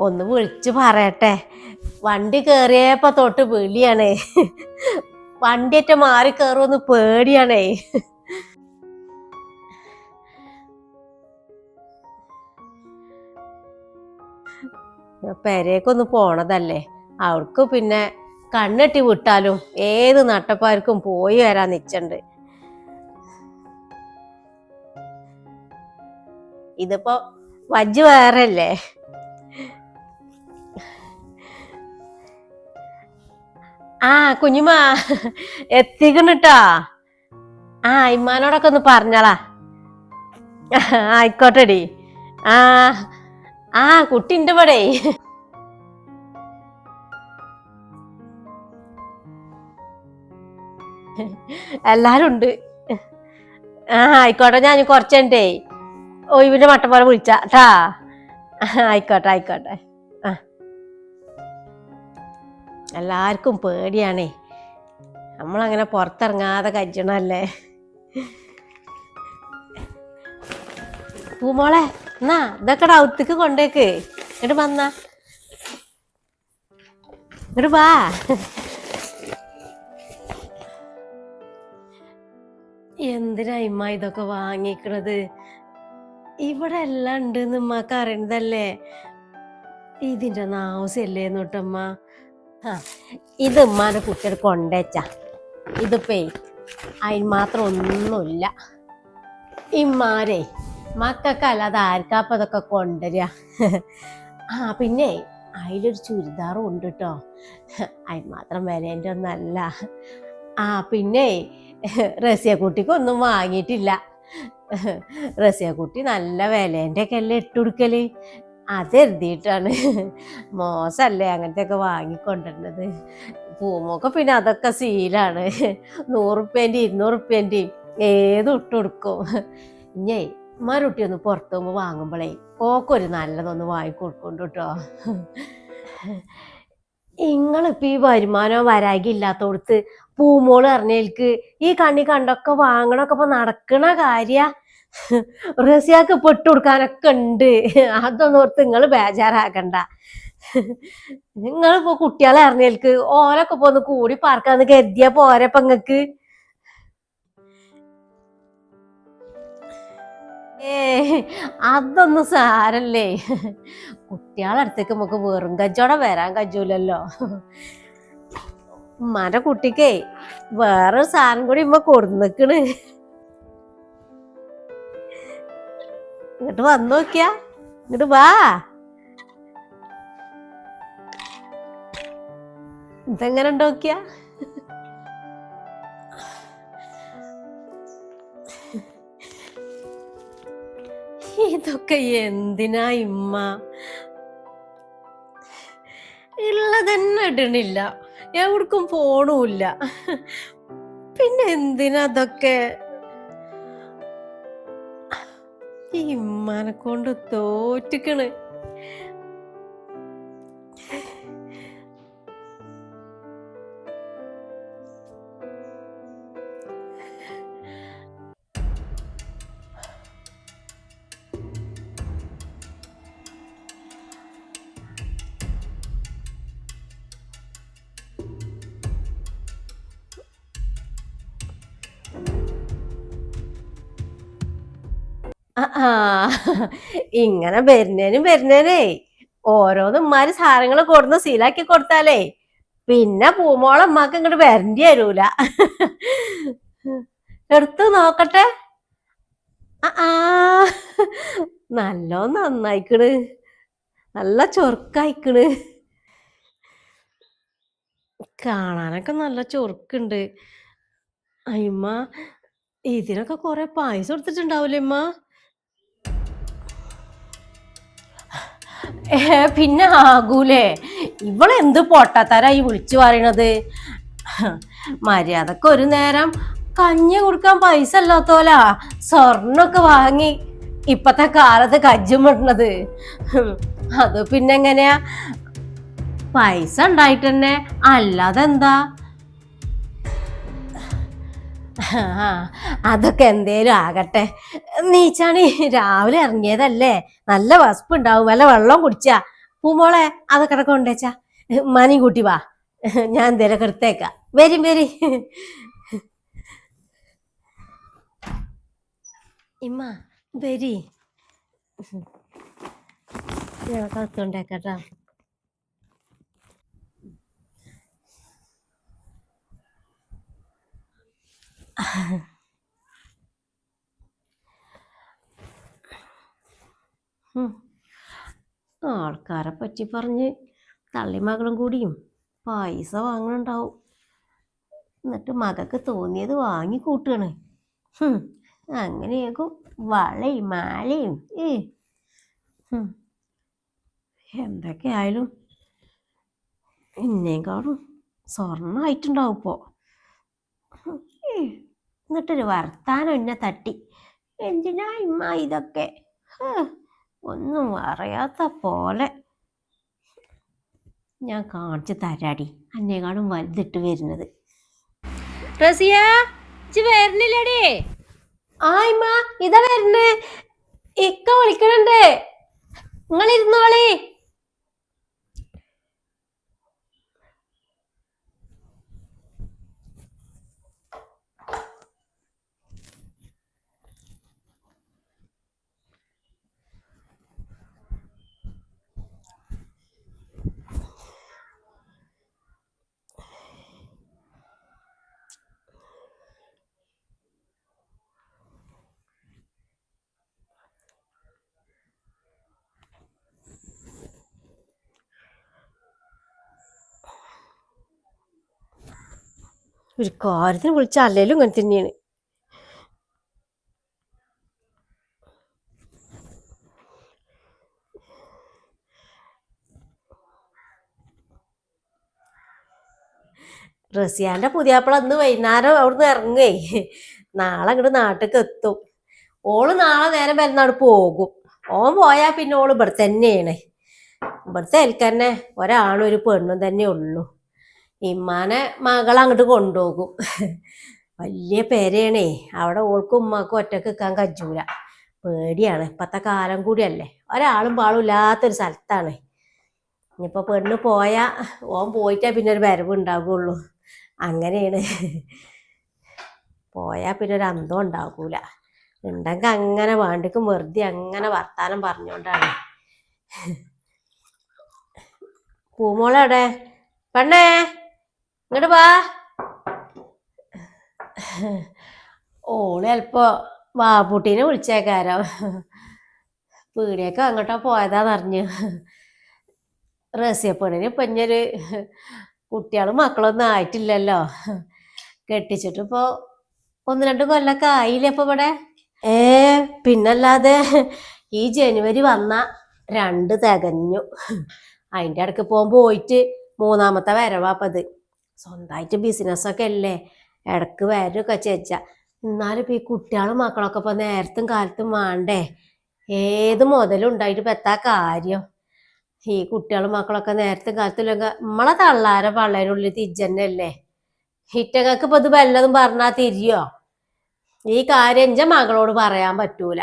ഒന്ന് വിളിച്ചു പറയട്ടെ. വണ്ടി കയറിയപ്പോ തൊട്ട് വിളിയാണേ. ഒറ്റ മാറി കയറുമെന്ന് പേടിയാണേ. പെരേക്കൊന്ന് പോണതല്ലേ. അവർക്ക് പിന്നെ കണ്ണെട്ടി വിട്ടാലും ഏത് നട്ടപ്പാർക്കും പോയി വരാൻ നിച്ചണ്ട്. ഇതിപ്പോ വജ്ജ് വേറെ ആ കുഞ്ഞുമാ. എത്തിക്കണിട്ടാ. ആ ഇമ്മാനോടൊക്കെ ഒന്ന് പറഞ്ഞാളാ. ആയിക്കോട്ടെടി. ആ ആ കുട്ടി ഉണ്ട് പടെ. എല്ലാരും ഉണ്ട്. ആ ആയിക്കോട്ടെ ഞാൻ കുറച്ചുണ്ടേ ഓ മട്ടം പോലെ വിളിച്ചാ. ട്ടാ. ആയിക്കോട്ടെ ആയിക്കോട്ടെ. എല്ലാവർക്കും പേടിയാണേ. നമ്മളങ്ങനെ പുറത്തിറങ്ങാതെ കജ്ജണല്ലേ? പൂമോളെ എന്നാ ഇതൊക്കെ ഔത്തേക്ക് കൊണ്ടേക്ക്. ഇങ്ങോട്ട് വന്ന. ഇങ്ങോട്ട് വാ. എന്തിനാ ഇമ്മ ഇതൊക്കെ വാങ്ങിക്കണത്? ഇവിടെ എല്ലാം ഉണ്ട് ഉമ്മക്ക് അറിയണതല്ലേ? ഇതിന്റെ നാവശ്യല്ലേ നോട്ടമ്മ ഇത് ഉമ്മാനെ കുട്ടികൾ കൊണ്ടേച്ച. ഇതിപ്പേ അതിന് മാത്രം ഒന്നുമില്ല. ഇമ്മാരെ മക്കൾക്ക് അല്ലാതെ ആർക്കാപ്പ ഇതൊക്കെ കൊണ്ടുവരിക? ആ പിന്നെ അതിലൊരു ചുരിദാറും ഉണ്ട് കേട്ടോ അതിന് മാത്രം വിലേന്റെ ഒന്നല്ല. ആ പിന്നെ റസിയക്കുട്ടിക്ക് ഒന്നും വാങ്ങിയിട്ടില്ല. റസിയക്കുട്ടി നല്ല വിലേന്റെ ഒക്കെ അല്ലേ ഇട്ടുകൊടുക്കൽ അതെഴുതിയിട്ടാണ്. മോശമല്ലേ അങ്ങനത്തെ ഒക്കെ വാങ്ങിക്കൊണ്ടിരുന്നത്. പൂമൊക്കെ പിന്നെ അതൊക്കെ സീലാണ്. നൂറുപ്യേന്റെയും ഇരുന്നൂറുപ്യേന്റെയും ഏതും ഇട്ടുകൊടുക്കും ഇഞ്ഞേ മരുട്ടി ഒന്ന് പുറത്തു പോകുമ്പോൾ വാങ്ങുമ്പോഴേ ഓക്കൊരു നല്ലതൊന്ന് വാങ്ങിക്കൊടുക്കുന്നുണ്ട് കേട്ടോ. നിങ്ങളിപ്പോൾ ഈ വരുമാനോ വരാകി ഇല്ലാത്തോടത്ത് പൂമോൾ അറിഞ്ഞേൽക്ക് ഈ കണ്ണി കണ്ടൊക്കെ വാങ്ങണൊക്കെ ഇപ്പൊ നടക്കണ കാര്യ. റസിയാക്ക് ഇപ്പൊ ഇട്ട് കൊടുക്കാനൊക്കെ ഉണ്ട്. അതൊന്നും ഓർത്ത് നിങ്ങൾ ബേജാറാക്കണ്ട. ഇപ്പൊ കുട്ടികളെ അറിഞ്ഞേൽക്ക് ഓലൊക്കെ ഇപ്പൊ ഒന്ന് കൂടി പാർക്കാന്ന് കരുതിയ പോരപ്പ നിങ്ങക്ക് ഏ അതൊന്നും സാരല്ലേ. കുട്ടികളെ അടുത്തേക്ക് നമുക്ക് വെറും കജ്ജോടെ വരാൻ കഴിയൂലല്ലോ. ഉമ്മാന്റെ കുട്ടിക്കേ വേറൊരു സാധനം കൂടി ഇമ്മ കൊടുന്നിക്കണ് ഇങ്ങോട്ട് വന്നു നോക്കിയാ ഇങ്ങോട്ട് വാ. ഇതെങ്ങനെ ഉണ്ടോക്കിയ? ഇതൊക്കെ എന്തിനാ ഇമ്മ? ഉള്ളതന്നെ ഇടണില്ല. എവിടേക്കും പോണുമില്ല പിന്നെ എന്തിനാ അതൊക്കെ ഈ ഉമ്മാനെ കൊണ്ട് തോറ്റിക്കണ്. ആ, ഇങ്ങനെ വരുന്നേനും വരുന്നേനേ. ഓരോന്നും ഉമ്മാര് സാധനങ്ങൾ കൊടുന്ന് സീലാക്കി കൊടുത്താലേ പിന്നെ പൂമോളം ഉമ്മാക്ക് ഇങ്ങോട്ട് വരണ്ടി വരൂല. എടുത്ത് നോക്കട്ടെ. ആ നല്ലോ നന്നായിക്കണ്. നല്ല ചൊറുക്കായിക്കണ്. കാണാനൊക്കെ നല്ല ചൊറുക്കുണ്ട്. അയ്യമ്മ ഇതിനൊക്കെ കൊറേ പായസം കൊടുത്തിട്ടുണ്ടാവൂലേ അമ്മ പിന്നെ ആകൂലേ. ഇവളെന്ത് പൊട്ടത്തരായി വിളിച്ചു പറയണത്? മര്യാദയ്ക്ക് ഒരു നേരം കഞ്ഞി കൊടുക്കാൻ പൈസ അല്ലാത്തോലാ സ്വർണൊക്കെ വാങ്ങി ഇപ്പത്തെ കാലത്ത് കജ്ജും വിടണത് അത് പിന്നെ എങ്ങനെയാ പൈസ ഉണ്ടായിട്ട് തന്നെ ആ, അതൊക്കെ എന്തേലും ആകട്ടെ. നീച്ചാണി രാവിലെ ഇറങ്ങിയതല്ലേ? നല്ല വസ്പുണ്ടാവും വല്ല വെള്ളം കുടിച്ചാ. പൂമോളെ അതൊക്കെ കൊണ്ടേച്ചാ മനി കൂട്ടി വാ. ഞാൻ എന്തേലൊക്കെ എടുത്തേക്കാം. വരും വരി. ഇമ്മ വരി. ഞാൻ കത്തുണ്ടേക്കട്ടാ ആൾക്കാരെ പറ്റി പറഞ്ഞ് തള്ളി മകളും കൂടിയും പൈസ വാങ്ങണുണ്ടാവും. എന്നിട്ട് മകക്ക് തോന്നിയത് വാങ്ങി കൂട്ടുകയാണ്. അങ്ങനെയാകും വളയും മാലയും ഏ. ഹും. എന്തൊക്കെയായാലും എന്നേക്കാളും സ്വർണമായിട്ടുണ്ടാവും ഇപ്പോൾ എന്നിട്ടൊരു വർത്താനം എന്നെ തട്ടി. എന്തിനാ ഇമ്മ ഇതൊക്കെ? ഒന്നും അറിയാത്ത പോലെ. ഞാൻ കാണിച്ചു തരാടി. അന്നേക്കാളും വലുതിട്ട് വരുന്നത്. റസിയ വരുന്നില്ലടേ ഇമ്മ ഇതാ വരുന്നേ ഇക്ക വിളിക്കണണ്ടേ. നിങ്ങൾ ഒരു കാര്യത്തിന് വിളിച്ച അല്ലേലും ഇങ്ങനെ തന്നെയാണ്. റസിയാന്റെ പുതിയാപ്പിള അന്ന് വൈകുന്നേരം അവിടുന്ന് ഇറങ്ങേ നാളെ അങ്ങോട്ട് നാട്ടിലേക്ക് എത്തും. ഓൾ നാളെ നേരം വരുന്നാട് പോകും. ഓൻ പോയാൽ പിന്നെ ഓൾ ഇവിടെ തന്നെയാണ് ഇവിടുത്തെ ഏൽക്കന്നെ ഒരാണും ഒരു പെണ്ണും തന്നെ ഉള്ളൂ. ഇമ്മാനെ മകൾ അങ്ങോട്ട് കൊണ്ടുപോകും വലിയ പേരയാണേ അവിടെ ഓൾക്കും ഉമ്മാക്കും ഒറ്റയ്ക്ക് നിൽക്കാൻ കഴിച്ചൂല പേടിയാണ്. ഇപ്പത്തെ കാലം കൂടിയല്ലേ. ഒരാളും പാളും ഇല്ലാത്തൊരു സ്ഥലത്താണ്. ഇനിയിപ്പോ പെണ്ണ് പോയാ ഓൻ പോയിട്ടാ പിന്നെ ഒരു വരവ് ഉണ്ടാകുള്ളൂ അങ്ങനെയാണ്. പോയാ പിന്നെ ഒരു അന്തം ഉണ്ടാകൂല ഉണ്ടെങ്കിൽ അങ്ങനെ വേണ്ടിക്കും വെറുതെ അങ്ങനെ വർത്താനം പറഞ്ഞുകൊണ്ടാണ് പൂമോളെവിടെ? പെണ്ണേ? ഇങ്ങോട്ട് വാ. ഓൾ ചിലപ്പോ വാപ്പൂട്ടീനെ വിളിച്ചേക്കാരോ. പീടിയൊക്കെ അങ്ങോട്ടോ പോയതാന്നറിഞ്ഞു റസിയപ്പണിന് ഇപ്പൊ ഇഞ്ഞൊരു കുട്ടികളും മക്കളൊന്നും ആയിട്ടില്ലല്ലോ. കെട്ടിച്ചിട്ട് ഇപ്പോ ഒന്ന് രണ്ട് കൊല്ലൊക്കെ ആയില്ലേ ഇപ്പൊ ഇവിടെ? ഏ പിന്നല്ലാതെ ഈ ജനുവരി വന്ന രണ്ട് തികഞ്ഞു. അതിന്റെ ഇടയ്ക്ക് പോകാൻ പോയിട്ട് മൂന്നാമത്തെ വരവാപ്പത് സ്വന്തമായിട്ട് ബിസിനസ്സൊക്കെ അല്ലേ? ഇടയ്ക്ക് വരൊക്കെ ചേച്ച എന്നാലും ഇപ്പൊ ഈ കുട്ടികളും മക്കളൊക്കെ ഇപ്പൊ നേരത്തും കാലത്തും വേണ്ടേ ഏത് മുതലും ഉണ്ടായിട്ട് ഇപ്പൊ എത്താ കാര്യം? ഈ കുട്ടികളും മക്കളൊക്കെ നേരത്തെ കാലത്തിലൊക്കെ നമ്മളെ തള്ളാര പള്ളേരുള്ളിൽ തിരിച്ചന്നല്ലേ ഹിറ്റങ്ങൾക്ക് ഇപ്പൊ ഇത് വല്ലതും പറഞ്ഞാ തിരിയോ? ഈ കാര്യം എന്റെ മകളോട് പറയാൻ പറ്റൂല.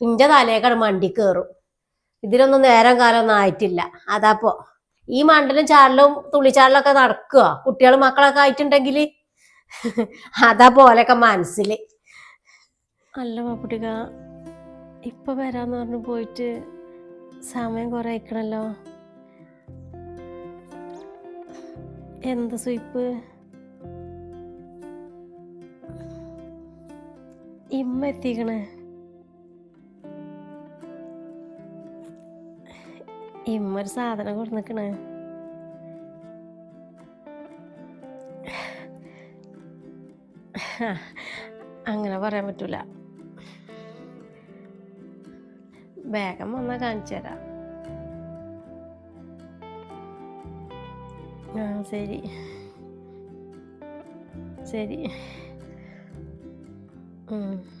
എന്റെ തലേക്കാണ് മണ്ടി കയറും. ഇതിനൊന്നും നേരം കാലമൊന്നും ആയിട്ടില്ല. അതാപ്പോ ഈ മണ്ടലും ചാടലും തുള്ളിച്ചാടലൊക്കെ നടക്കുക കുട്ടികളും മക്കളൊക്കെ ആയിട്ടുണ്ടെങ്കിൽ അതാ പോലെയൊക്കെ മനസ്സിൽ അല്ല പാപ്പുട്ടിക ഇപ്പൊ വരാന്ന് പറഞ്ഞു പോയിട്ട് സമയം കുറെ അയക്കണല്ലോ എന്ത് സ്വീപ്പ്? ഇമ്മ എത്തിക്കണേ. ഇമ്മ ഒരു സാധനം കൊടുന്നിക്കണ്. അങ്ങനെ പറയാൻ പറ്റൂല. വേഗം വന്നാ കാണിച്ചു തരാം. ആ ശരി. ശരി. ഉം.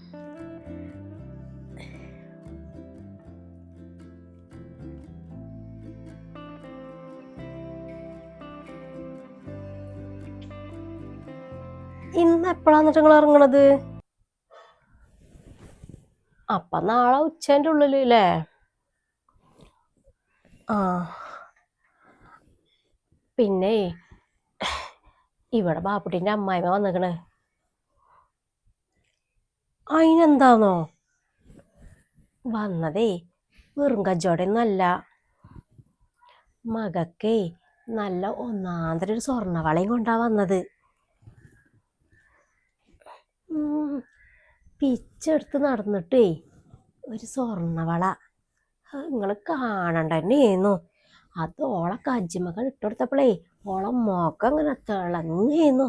ഇന്ന് എപ്പോഴാണ് നിങ്ങൾ ഇറങ്ങണത്? അപ്പൊ നാളെ ഉച്ചേന്റെ ഉള്ളിൽ അല്ലേ ആ. പിന്നെ ഇവിടെ ബാപ്പുട്ടിന്റെ അമ്മായിമ വന്നിക്കണ്. അതിനെന്താന്നോ വന്നതേ വെറും കച്ചവടമൊന്നുമല്ല മകക്കേ നല്ല ഒന്നാന്തര ഒരു സ്വർണവളയും കൊണ്ടാ വന്നത്. പിച്ചെടുത്ത് നടന്നിട്ടേ ഒരു സ്വർണവള. നിങ്ങൾ കാണണ്ട തന്നെയായിരുന്നു അത് ഓളെ കജ്ജിമകൾ ഇട്ടുകൊടുത്തപ്പോഴേ ഓളെ മോക്കം അങ്ങനെ തിളങ്ങിയിരുന്നു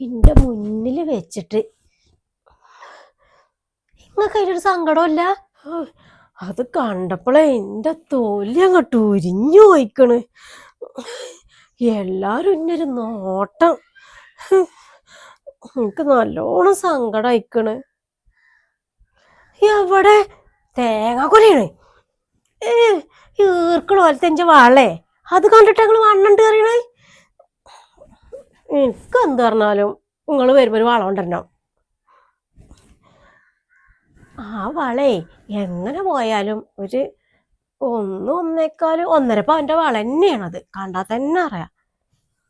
എന്റെ മുന്നിൽ വെച്ചിട്ട്. നിങ്ങൾക്ക് അതിലൊരു സങ്കടമില്ല അത് കണ്ടപ്പോഴേ എന്റെ തോലി അങ്ങോട്ട് ഉരിഞ്ഞു പോയിക്കണ്. എല്ലാവരും ഇന്നൊരു നോട്ടം. എനിക്ക് നല്ലോണം സങ്കടം അയക്കണ് എവിടെ? തേങ്ങ കൊലയാണ് ഏ ഈർക്കണ പോലത്തെ എന്റെ വാളേ. അത് കണ്ടിട്ട് ഞങ്ങൾ വണ്ണണ്ട് കറിയണേ എനിക്ക് എന്ത് പറഞ്ഞാലും നിങ്ങൾ വരുമ്പോൾ ഒരു വളം ആ വളേ എങ്ങനെ പോയാലും ഒരു ഒന്ന് ഒന്നേക്കാളും ഒന്നര പവന്റെ വള തന്നെയാണത്. കണ്ടാൽ തന്നെ അറിയാം.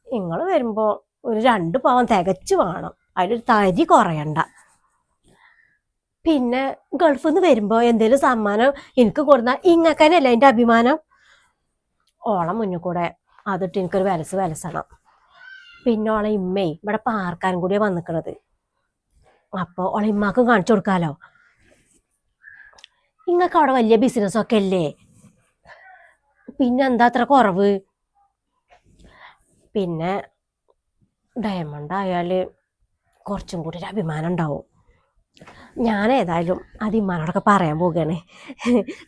നിങ്ങൾ വരുമ്പോൾ ഒരു രണ്ട് പവൻ തികച്ചു വേണം. അതിലൊരു തരി കുറയണ്ട. പിന്നെ ഗൾഫിൽ നിന്ന് വരുമ്പോൾ എന്തേലും സമ്മാനം എനിക്ക് കൊടുന്ന ഇങ്ങനെയല്ല എന്റെ അഭിമാനം? ഓളം മുന്നിൽ കൂടെ അതിട്ട് എനിക്കൊരു വലസ് വലസണം. പിന്നെ ഓളെ ഇമ്മേ ഇവിടെ പാർക്കാനും കൂടിയാ വന്നിക്കണത്. അപ്പൊ ഓളെ ഇമ്മാക്കും കാണിച്ചു കൊടുക്കാലോ? ഇങ്ങക്ക് അവിടെ വലിയ ബിസിനസ് ഒക്കെ അല്ലേ പിന്നെ എന്താ അത്ര കുറവ്? പിന്നെ ഡയമണ്ട് ആയാൽ കുറച്ചും കൂടി ഒരു അഭിമാനം ഉണ്ടാവും. ഞാൻ ഏതായാലും അത് ഇമ്മാനോടൊക്കെ പറയാൻ പോകുകയാണ്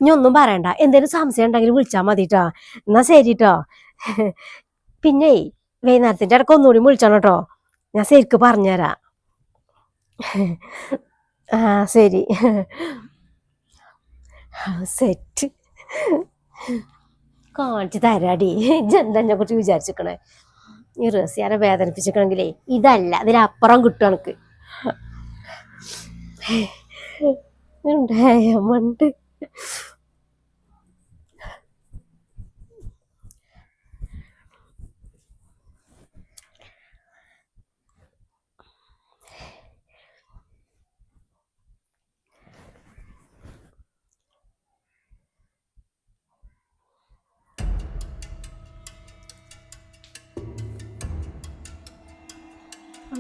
ഇനി ഒന്നും പറയണ്ട. എന്തെങ്കിലും സംശയം ഉണ്ടെങ്കിൽ വിളിച്ചാൽ മതി കേട്ടോ എന്നാ ശരി കേട്ടോ പിന്നെ വൈകുന്നേരത്തിന്റെ ഇടയ്ക്ക് ഒന്നുകൂടി വിളിച്ചോണം കേട്ടോ. ഞാൻ ശരിക്ക് പറഞ്ഞുതരാം. ആ ശരി. സെറ്റ് കാണിച്ചു തരാടി. എന്നെ കുറിച്ച് വിചാരിച്ചിക്കണേ ഈ റസിയാനെ വേദനിപ്പിച്ചിരിക്കണമെങ്കിലേ ഇതല്ല അതിനപ്പുറം കിട്ടും ഉണ്ടായ ഡയമണ്ട്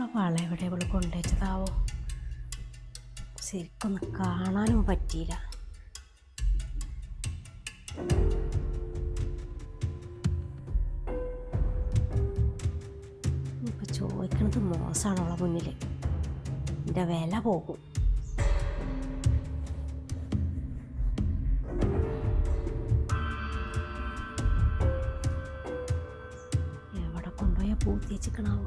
അവളെ വള എവിടെ ഇവൾ കൊണ്ടുവച്ചതാവോ? ശരിക്കൊന്ന് കാണാനും പറ്റിയില്ല. ഇപ്പൊ ചോദിക്കണത് മോശമാണ് അവളെ മുന്നിൽ എന്റെ വില പോകും. എവിടെ കൊണ്ടുപോയാ പൂത്തി വെച്ചിക്കണാവോ